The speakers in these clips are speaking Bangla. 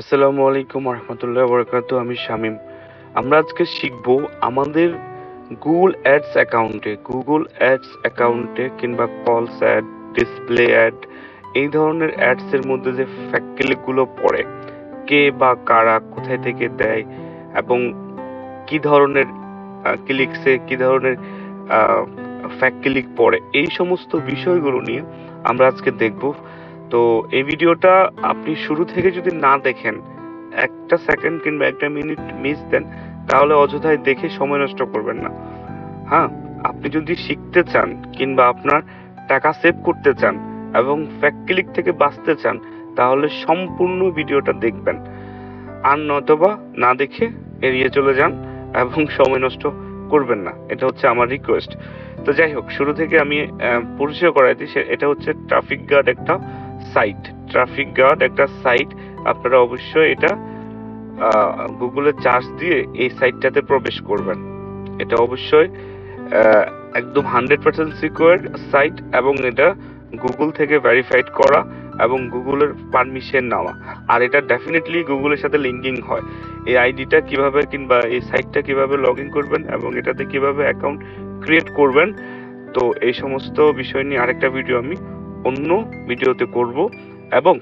আসসালামু আলাইকুম রহমতুল্লাহ বরকাত আমি শামিম। আমরা আজকে শিখব আমাদের গুগল অ্যাডস অ্যাকাউন্টে, গুগল অ্যাডস অ্যাকাউন্টে কিংবা কলস অ্যাড, ডিসপ্লে অ্যাড, এই ধরনের অ্যাডস এর মধ্যে যে ফ্যাক্টগুলো পড়ে, কে বা কারা কোথায় থেকে দেয় এবং কি ধরনের ক্লিকসে কি ধরনের ফ্যাক্ট ক্লিক পড়ে, এই সমস্ত বিষয়গুলো নিয়ে আমরা আজকে দেখব। তো এই ভিডিওটা আপনি শুরু থেকে যদি না দেখেন, একটা সেকেন্ড কিংবা একটা মিনিট মিস দেন, তাহলে অযথায় দেখে সময় নষ্ট করবেন না। হ্যাঁ আপনি যদি শিখতে চান কিংবা আপনার টাকা সেভ করতে চান এবং ফ্যাক্ট ক্লিক থেকে বাঁচতে চান, তাহলে সম্পূর্ণ ভিডিওটা দেখবেন। আর নয়তোবা না দেখে এড়িয়ে চলে যান এবং সময় নষ্ট করবেন না। এটা হচ্ছে আমার রিকোয়েস্ট তো যাই হোক, শুরু থেকে আমি পরিচয় করাই দিই। এটা হচ্ছে ট্রাফিক গার্ড একটা সাইট ট্রাফিক গার্ড একটা সাইট আপনারা অবশ্যই এটা গুগলে চার্জ দিয়ে এই সাইটটাতে প্রবেশ করবেন। এটা অবশ্যই একদম হান্ড্রেড পার্সেন্ট সিকিউর সাইট এবং এটা গুগল থেকে ভেরিফাইড করা এবং গুগলের পারমিশন নেওয়া। আর এটা ডেফিনেটলি গুগলের সাথে লিঙ্কিং হয়। এই আইডিটা কীভাবে কিংবা এই সাইটটা কীভাবে লগ ইন করবেন এবং এটাতে কীভাবে অ্যাকাউন্ট ক্রিয়েট করবেন, তো এই সমস্ত বিষয় নিয়ে আরেকটা ভিডিও আমি অন্য ভিডিওতে করব এবং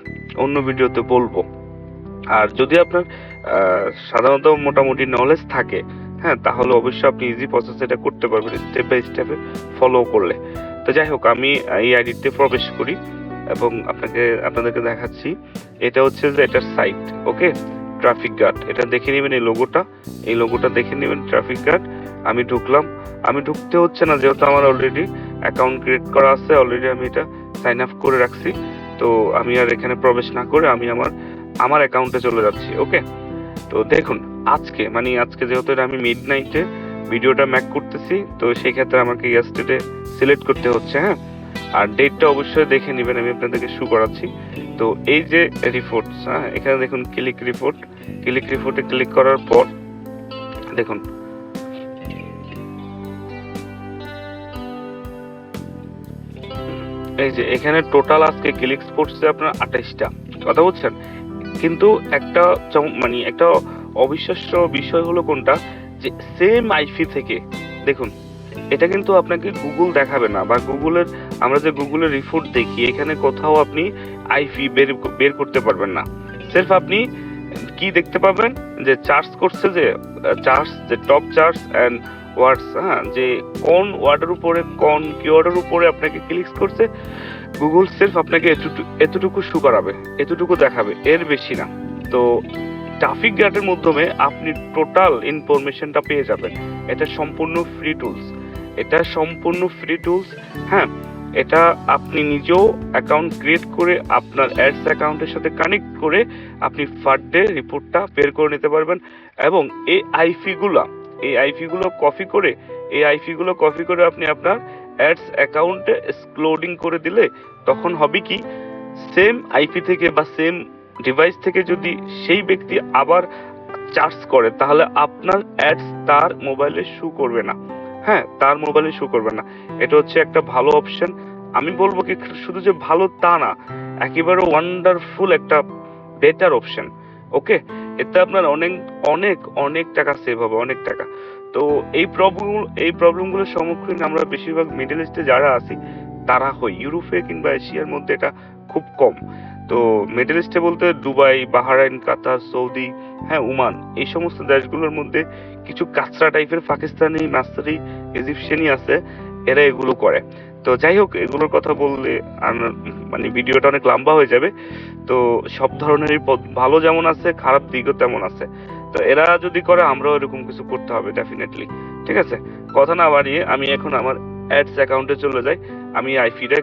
অন্য ভিডিওতে বলব। আর যদি আপনার সাধারণত মোটামুটি নলেজ থাকে হ্যাঁ তাহলে অবশ্যই আপনি ইজি প্রসেস এটা করতে পারবেন স্টেপ বাই স্টেপে ফলো করলে। তো যাই হোক, আমি এই আইডিতে প্রবেশ করি এবং আপনাকে, আপনাদেরকে দেখাচ্ছি। এটা হচ্ছে যে এটার সাইট ওকে ট্রাফিক গার্ড এটা দেখে নেবেন এই লোগোটা এই লোগোটা দেখে নেবেন ট্রাফিক গার্ড আমি ঢুকলাম। আমি ঢুকতে হচ্ছে না, যেহেতু আমার অলরেডি অ্যাকাউন্ট ক্রিয়েট করা আছে অলরেডি আমি এটা সাইন আপ করে রাখছি। তো আমি আর এখানে প্রবেশ না করে আমি আমার আমার অ্যাকাউন্টে চলে যাচ্ছি ওকে তো দেখুন, আজকে মানে আজকে যেহেতু এটা আমি মিড নাইটে ভিডিওটা ম্যাক করতেছি, তো সেই ক্ষেত্রে আমাকে ইয়েস্টারডে সিলেক্ট করতে হচ্ছে হ্যাঁ? আর ডেটটা অবশ্যই দেখে নেবেন, আমি আপনাদেরকে শু করাচ্ছি। তো এই যে রিপোর্টস হ্যাঁ? এখানে দেখুন ক্লিক রিপোর্ট ক্লিক রিপোর্টে ক্লিক করার পর, দেখুন এই যে এখানে টোটাল আজকে ক্লিকস পড়ছে আপনার আঠাইশটা। কথা বলছেন কিন্তু একটা মানে একটা অবিশ্বাস্য বিষয় হলো কোনটা? যে সেম আইপি থেকে, দেখুন, এটা কিন্তু আপনাকে গুগল দেখাবে না বা গুগলের আমরা যে গুগলের রিপোর্ট দেখি, এখানে কোথাও আপনি আইপি বের বের করতে পারবেন না। সির্ফ আপনি কি দেখতে পাবেন? যে চার্জ করছে যে চার্জ যে টপ চার্জ অ্যান্ড ওয়ার্ডস হ্যাঁ যে কোন ওয়ার্ডের উপরে, কোন কিওয়ার্ডের উপরে আপনাকে ক্লিক করছে গুগল সির্ফ আপনাকে এতটুকু এতটুকু শু করাবে, এতটুকু দেখাবে, এর বেশি না। তো ট্রাফিক গার্ডের মাধ্যমে আপনি টোটাল ইনফরমেশনটা পেয়ে যাবেন। এটা সম্পূর্ণ ফ্রি টুলস এটা সম্পূর্ণ ফ্রি টুলস হ্যাঁ এটা আপনি নিজেও অ্যাকাউন্ট ক্রিয়েট করে আপনার অ্যাডস অ্যাকাউন্টের সাথে কানেক্ট করে আপনি ফার ডে রিপোর্টটা বের করে নিতে পারবেন এবং এই আইফিগুলো এই আইফিগুলো কপি করে এই আইফিগুলো কপি করে আপনি আপনার অ্যাডস অ্যাকাউন্টে স্ক্লোডিং করে দিলে তখন হবে কি সেম আইপি থেকে বা সেম ডিভাইস থেকে যদি সেই ব্যক্তি আবার চার্জ করে, তাহলে আপনার অ্যাডস তার মোবাইলে শু করবে না। হ্যাঁ তার মোবাইলে শু করবে না। এটা হচ্ছে একটা ভালো অপশন আমি বলব কি, শুধু যে ভালো তা না, একেবারে ওয়ান্ডারফুল একটা বেটার অপশন ওকে এতে আপনার অনেক অনেক অনেক টাকা সেভ হবে, অনেক টাকা। তো এই প্রবলেম এই প্রবলেমগুলোর সম্মুখীন আমরা বেশিরভাগ মিডল ইস্টে যারা আছি, তারা হই ইউরোপে কিংবা এশিয়ার মধ্যে এটা খুব কম। তো মিডল ইস্টে বলতে দুবাই বাহারাইন কাতার সৌদি হ্যাঁ ওমান এই সমস্ত দেশগুলোর মধ্যে কিছু কাঁচরা টাইপের পাকিস্তানি মাস্তারি ইজিপশিয়ানি আছে, এরা এগুলো করে। তো যাই হোক, এগুলোর কথা বললে মানে ভিডিওটা অনেক লম্বা হয়ে যাবে। তো সব ধরনেরই ভালো যেমন আছে, খারাপ দিকও তেমন আছে। তো এরা যদি করে, আমরাও এরকম কিছু করতে হবে ডেফিনেটলি ঠিক আছে? কথা না বাড়িয়ে আমি এখন আমার অ্যাডস অ্যাকাউন্টে চলে যাই। আমি আইফিটা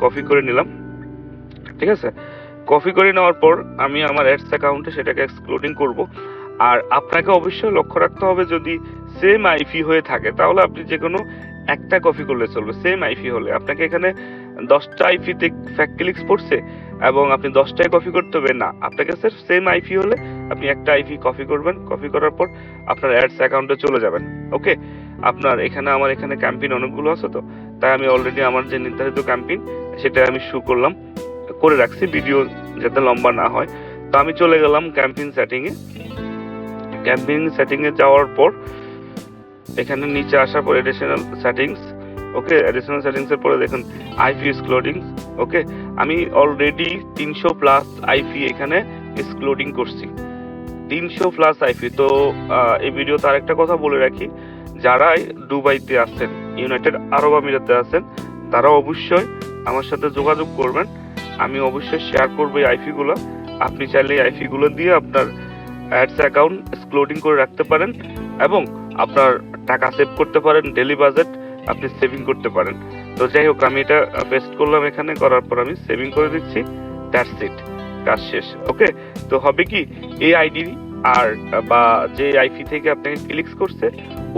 কপি করে নিলাম। ঠিক আছে? কপি করে নেওয়ার পর আমি আমার অ্যাডস অ্যাকাউন্টে সেটাকে এক্সক্লুডিং করব। আর আপনাকে অবশ্যই লক্ষ্য রাখতে হবে যদি সেম আইপি হয়ে থাকে, তাহলে আপনি যে কোনো একটা কপি করলে চলবে। সেম আইপি হলে আপনাকে এখানে দশটা আইপিতে ফ্যাক্ট ক্লিক্স পড়ছে এবং আপনি দশটায় কপি করতে হবে। না, আপনাকে স্যার সেম আইপি হলে আপনি একটা আইপি কপি করবেন। কপি করার পর আপনার অ্যাডস অ্যাকাউন্টে চলে যাবেন। ওকে আপনার এখানে, আমার এখানে ক্যাম্পেইন অনেকগুলো আছে তো, তাই আমি অলরেডি আমার যে নির্ধারিত ক্যাম্পেইন সেটা আমি শু করলাম। করে রাখছি ভিডিও যাতে লম্বা না হয়। তো আমি চলে গেলাম ক্যাম্পিং সেটিংয়ে ক্যাম্পিং সেটিংয়ে যাওয়ার পর এখানে নিচে আসার পর এডিশনাল সেটিংস ওকে এডিশনাল সেটিংসের পরে দেখুন আইপি এক্সক্লুডিং ওকে আমি অলরেডি তিনশো প্লাস আইপি এখানে এক্সক্লুডিং করছি। তিনশো প্লাস আইপি তো এই ভিডিওতে আরেকটা কথা বলে রাখি, যারাই দুবাইতে আছেন, ইউনাইটেড আরব আমিরাতে আছেন তারা অবশ্যই আমার সাথে যোগাযোগ করবেন। আমি অবশ্যই শেয়ার করব এই আইপি গুলো। আপনি চাইলে এই আইপি গুলো দিয়ে আপনার অ্যাডস অ্যাকাউন্ট এক্সক্লুডিং করে রাখতে পারেন এবং আপনার টাকা সেভ করতে পারেন ডেলি বাজেট আপনি সেভিং করতে পারেন। তো যাই হোক, আমি এটা পেস্ট করলাম এখানে, করার পর আমি সেভিং করে দিচ্ছি। দ্যাটস ইট কাজ শেষ ওকে তো হবে কি, এই আইডি আর বা যে আইপি থেকে আপনাকে ক্লিকস করছে,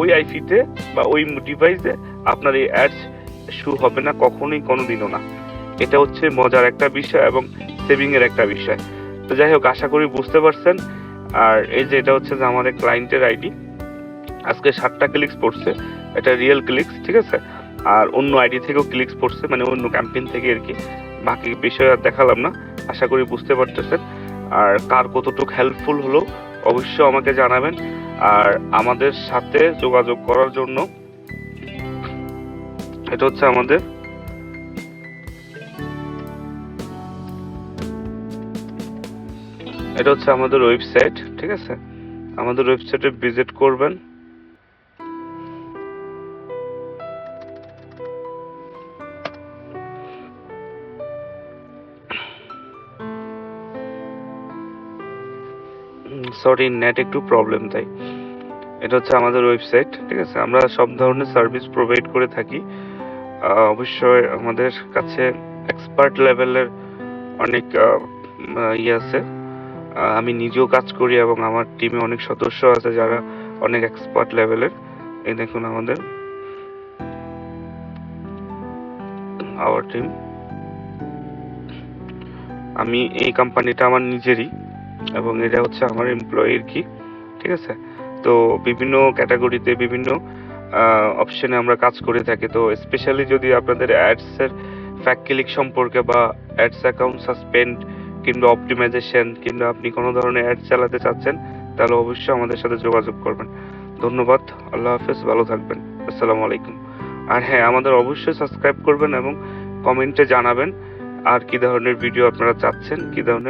ওই আইপিতে বা ওই ডিভাইসে আপনার এই অ্যাডস শু হবে না, কখনোই, কোনোদিনও না। এটা হচ্ছে মজার একটা বিষয় এবং সেভিংয়ের একটা বিষয়। তো যাই হোক, আশা করি বুঝতে পারছেন। আর এই যে এটা হচ্ছে যে আমাদের ক্লায়েন্টের আইডি আজকে সাতটা ক্লিক্স পড়ছে, এটা রিয়েল ক্লিক্স ঠিক আছে? আর অন্য আইডি থেকেও ক্লিক্স পড়ছে মানে অন্য ক্যাম্পেইন থেকে আর কি। বাকি বিষয় আর দেখালাম না, আশা করি বুঝতে পারতেছেন। আর কার কতটুকু হেল্পফুল হলো, অবশ্যই আমাকে জানাবেন। আর আমাদের সাথে যোগাযোগ করার জন্য, এটা হচ্ছে আমাদের এটা হচ্ছে আমাদের ওয়েবসাইট, ঠিক আছে? আমাদের ওয়েবসাইটে ভিজিট করবেন। সরি নেট একটু প্রবলেম তাই। এটা হচ্ছে আমাদের ওয়েবসাইট, ঠিক আছে? আমরা সব ধরনের সার্ভিস প্রোভাইড করে থাকি। অবশ্যই আমাদের কাছে এক্সপার্ট লেভেলের অনেক ইয়ে আছে। আমি নিজেও কাজ করি এবং আমার টিমে অনেক সদস্য আছে যারা অনেক এক্সপার্ট লেভেলের এই দেখুন আমাদের আওয়ার টিম আমি এই কোম্পানিটা আমার নিজেরই এবং এটা হচ্ছে আমার এমপ্লয়ির কি ঠিক আছে? তো বিভিন্ন ক্যাটাগরিতে বিভিন্ন অপশনে আমরা কাজ করে থাকি। তো স্পেশালি যদি আপনাদের অ্যাডসের ফ্যাক ক্লিক সম্পর্কে বা অ্যাডস অ্যাকাউন্ট সাসপেন্ড কিংবা অপটিমাইজেশন কিংবা আপনি কোনো ধরনের অ্যাড চালাতে চাচ্ছেন, তাহলে অবশ্যই আমাদের সাথে যোগাযোগ করবেন। ধন্যবাদ, আল্লাহ হাফেজ, ভালো থাকবেন। আসসালামু আলাইকুম। আর হ্যাঁ আমাদের অবশ্যই সাবস্ক্রাইব করবেন এবং কমেন্টে জানাবেন, আর কি ধরনের ভিডিও আপনারা চাচ্ছেন, কি ধরনের